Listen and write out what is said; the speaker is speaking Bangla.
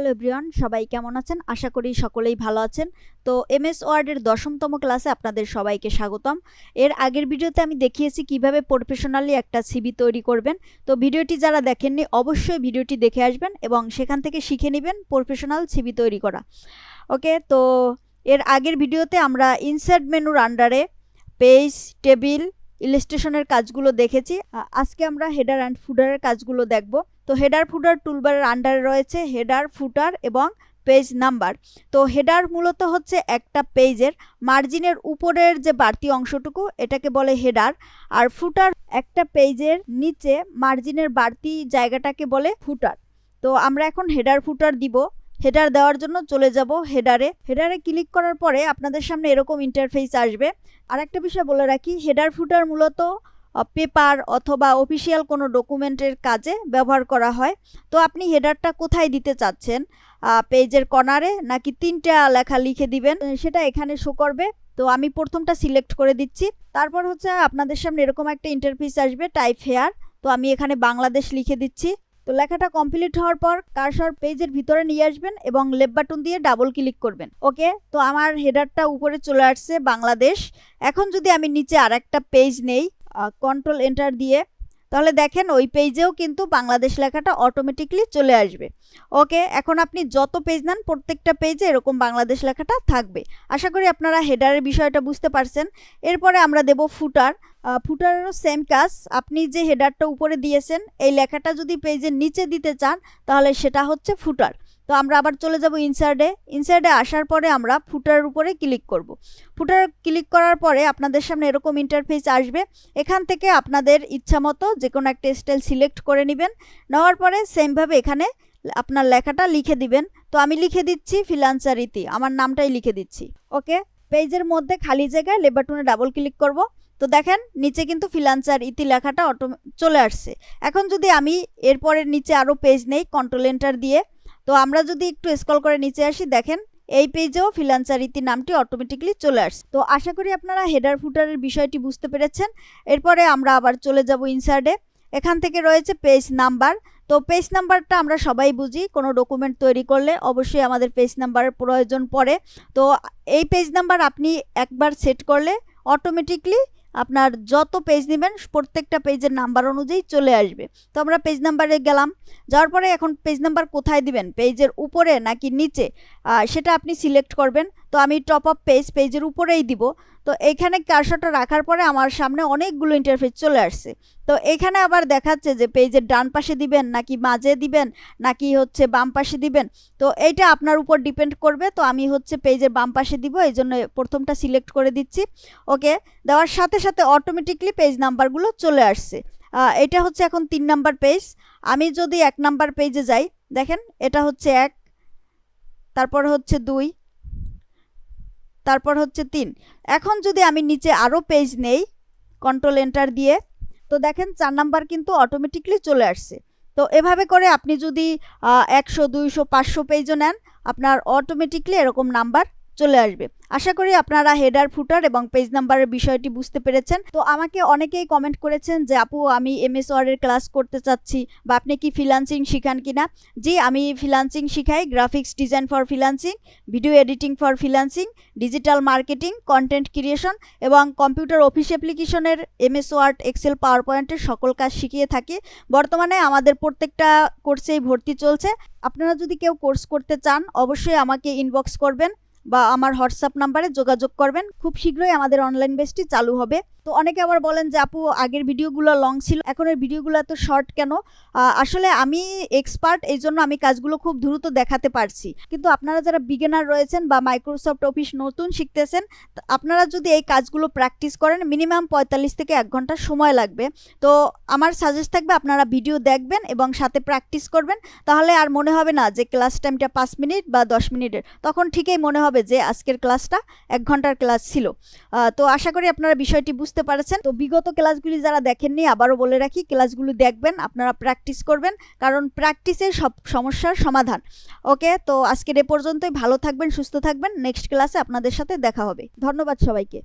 হ্যালো এভরিওয়ান, সবাই কেমন আছেন? আশা করি সকলেই ভালো আছেন। তো এমএস ওয়ার্ডের দশমতম ক্লাসে আপনাদের সবাইকে স্বাগতম। এর আগের ভিডিওতে আমি দেখিয়েছি কীভাবে প্রফেশনালি একটা সিবি তৈরি করবেন। তো ভিডিওটি যারা দেখেননি, অবশ্যই ভিডিওটি দেখে আসবেন এবং সেখান থেকে শিখে নেবেন প্রফেশনাল সিবি তৈরি করা। ওকে, তো এর আগের ভিডিওতে আমরা ইনসার্ট মেনুর আন্ডারে পেজ টেবিল ইলিস্ট্রেশনের কাজগুলো দেখেছি। আজকে আমরা হেডার অ্যান্ড ফুডারের কাজগুলো দেখব। তো হেডার ফুডার টুলবারের আন্ডারে রয়েছে হেডার, ফুটার এবং পেজ নাম্বার তো হেডার মূলত হচ্ছে একটা পেজের মার্জিনের উপরের যে বাড়তি অংশটুকু, এটাকে বলে হেডার। আর ফুটার একটা পেজের নিচে মার্জিনের বাড়তি জায়গাটাকে বলে ফুটার। তো আমরা এখন হেডার, ফুটার দিব। হেডার দেওয়ার জন্য চলে যাব হেডারে হেডারে ক্লিক করার পরে আপনাদের সামনে এরকম ইন্টারফেস আসবে। আর একটা বিষয় বলে রাখি হেডার ফুটার মূলত পেপার অথবা অফিসিয়াল কোনো ডকুমেন্টের কাজে ব্যবহার করা হয়। তো আপনি হেডারটা কোথায় দিতে চাচ্ছেন? পেজের কর্নারে নাকি তিনটা লেখা লিখে দিবেন? সেটা এখানে শো করবে। তো আমি প্রথমটা সিলেক্ট করে দিচ্ছি। তারপর হচ্ছে আপনাদের সামনে এরকম একটা ইন্টারফেস আসবে টাইপ হেয়ার তো আমি এখানে বাংলাদেশ লিখে দিচ্ছি। তো লেখাটা কমপ্লিট হওয়ার পর কারসার পেজের ভিতরে নিয়ে আসবেন এবং লেফট বাটন দিয়ে ডাবল ক্লিক করবেন। ওকে তো আমার হেডারটা উপরে চলে আসছে বাংলাদেশ। এখন যদি আমি নিচে আর একটা পেজ নেই কন্ট্রোল এন্টার দিয়ে তাহলে দেখেন ওই পেজেও কিন্তু বাংলাদেশ লেখাটা অটোমেটিকলি চলে আসবে। ওকে, এখন আপনি যত পেজ নেন, প্রত্যেকটা পেজে এরকম বাংলাদেশ লেখাটা থাকবে। আশা করি আপনারা হেডারের বিষয়টা বুঝতে পারছেন। এরপরে আমরা দেব ফুটার। ফুটারেরও সেম কাজ। আপনি যে হেডারটা উপরে দিয়েছেন, এই লেখাটা যদি পেজের নিচে দিতে চান, তাহলে সেটা হচ্ছে ফুটার। তো আমরা আবার চলে যাব ইনসার্টে ইনসার্টে আসার পরে আমরা ফুটারের উপরে ক্লিক করব। ফুটার ক্লিক করার পরে আপনাদের সামনে এরকম ইন্টারফেস আসবে। এখান থেকে আপনাদের ইচ্ছা মতো যে কোনো একটা স্টাইল সিলেক্ট করে নেবেন। নেওয়ার পরে সেমভাবে এখানে আপনার লেখাটা লিখে দিবেন। তো আমি লিখে দিচ্ছি ফিলান্সার ইতি আমার নামটাই লিখে দিচ্ছি। ওকে? পেজের মধ্যে খালি জায়গায় লেবাটনে ডাবল ক্লিক করব। তো দেখেন, নিচে কিন্তু ফিলান্সার ইতি লেখাটা অটো চলে আসছে। এখন যদি আমি এরপরের নিচে আরও পেজ নেই কন্ট্রোল এন্টার দিয়ে তো আমরা যদি একটু স্কল করে নিচে আসি, দেখেন এই পেজেও ফিলান্সার ইতি নামটি অটোমেটিকলি চলে আসছে। তো আশা করি আপনারা হেডার ফুটারের বিষয়টি বুঝতে পেরেছেন। এরপরে আমরা আবার চলে যাব ইনসার্টে এখান থেকে রয়েছে পেজ নাম্বার তো পেজ নাম্বারটা আমরা সবাই বুঝি, কোনো ডকুমেন্ট তৈরি করলে অবশ্যই আমাদের পেজ নাম্বারের প্রয়োজন পড়ে। তো এই পেজ নাম্বার আপনি একবার সেট করলে অটোমেটিকলি আপনার যত পেজ নেবেন, প্রত্যেকটা পেজের নাম্বার অনুযায়ী চলে আসবে। তো আমরা পেজ নাম্বারে গেলাম। যাওয়ার পরে এখন পেজ নাম্বার কোথায় দিবেন? পেজের উপরে নাকি নিচে? সেটা আপনি সিলেক্ট করবেন। তো আমি টপ আপ পেজ পেজের উপরেই দিব। তো এইখানে কারশটা রাখার পরে আমার সামনে অনেকগুলো ইন্টারফেস চলে আসছে। তো এখানে আবার দেখাচ্ছে যে পেজের ডান পাশে দিবেন, নাকি মাঝে দিবেন, নাকি হচ্ছে বাম পাশে দিবেন। তো এইটা আপনার উপর ডিপেন্ড করবে। তো আমি হচ্ছে পেজের বাম পাশে দিব, এই জন্য প্রথমটা সিলেক্ট করে দিচ্ছি। ওকে দেওয়ার সাথে সাথে অটোমেটিকলি পেজ নাম্বারগুলো চলে আসছে। এটা হচ্ছে এখন তিন নাম্বার পেজ আমি যদি এক নাম্বার পেজে যাই, দেখেন, এটা হচ্ছে এক, তারপর হচ্ছে দুই তারপর হচ্ছে তিন। এখন যদি আমি নিচে আরও পেজ নেই কন্ট্রোল এন্টার দিয়ে, তো দেখেন চার নাম্বার কিন্তু অটোমেটিকলি চলে আসছে। তো এভাবে করে আপনি যদি একশো, দুইশো, পাঁচশো পেজও নেন, আপনার অটোমেটিকলি এরকম নাম্বার চলে আসবে। আশা করি আপনারা হেডার ফুটার এবং পেজ নাম্বারের বিষয়টি বুঝতে পেরেছেন। তো আমাকে অনেকেই কমেন্ট করেছেন যে, আপু, আমি এমএস ওয়ার্ডের ক্লাস করতে চাচ্ছি বা আপনি কি ফ্রিলান্সিং শিখান কিনা জি, আমি ফ্রিলান্সিং শিখাই। Graphics design for freelancing video editing for freelancing digital marketing content creation এবং কম্পিউটার অফিস অ্যাপ্লিকেশনের এমএস ওয়ার্ড এক্সেল পাওয়ার পয়েন্টের সকল কাজ শিখিয়ে থাকি। বর্তমানে আমাদের প্রত্যেকটা কোর্সেই ভর্তি চলছে। আপনারা যদি কেউ কোর্স করতে চান, অবশ্যই আমাকে ইনবক্স করবেন। বা আমার হোয়াটসঅ্যাপ নাম্বারে যোগাযোগ করবেন। খুব শীঘ্রই আমাদের অনলাইন বেসটি চালু হবে। তো অনেকে আবার বলেন যে, আপু, আগের ভিডিওগুলো লং ছিল এখনের ভিডিওগুলো এত শর্ট কেন? আসলে আমি এক্সপার্ট এই জন্য আমি কাজগুলো খুব দ্রুত দেখাতে পারছি। কিন্তু আপনারা যারা বিগিনার রয়েছেন বা মাইক্রোসফট অফিস নতুন শিখতেছেন, আপনারা যদি এই কাজগুলো প্র্যাকটিস করেন মিনিমাম পঁয়তাল্লিশ থেকে এক ঘণ্টা সময় লাগবে। তো আমার সাজেস্ট থাকবে আপনারা ভিডিও দেখবেন এবং সাথে প্র্যাকটিস করবেন। তাহলে আর মনে হবে না যে, ক্লাস টাইমটা পাঁচ মিনিট বা দশ মিনিটের। তখন ঠিকই মনে হবে যে আজকের ক্লাসটা এক ঘণ্টার ক্লাস ছিল। তো আশা করি আপনারা বিষয়টি বুঝতে পারছেন। তো বিগত ক্লাসগুলি যারা দেখেননি, আবারও বলে রাখি, ক্লাসগুলো দেখবেন, আপনারা প্র্যাকটিস করবেন, কারণ প্র্যাকটিসে সব সমস্যার সমাধান। ওকে, তো আজকের এ পর্যন্তই। ভালো থাকবেন, সুস্থ থাকবেন। নেক্সট ক্লাসে আপনাদের সাথে দেখা হবে। ধন্যবাদ সবাইকে।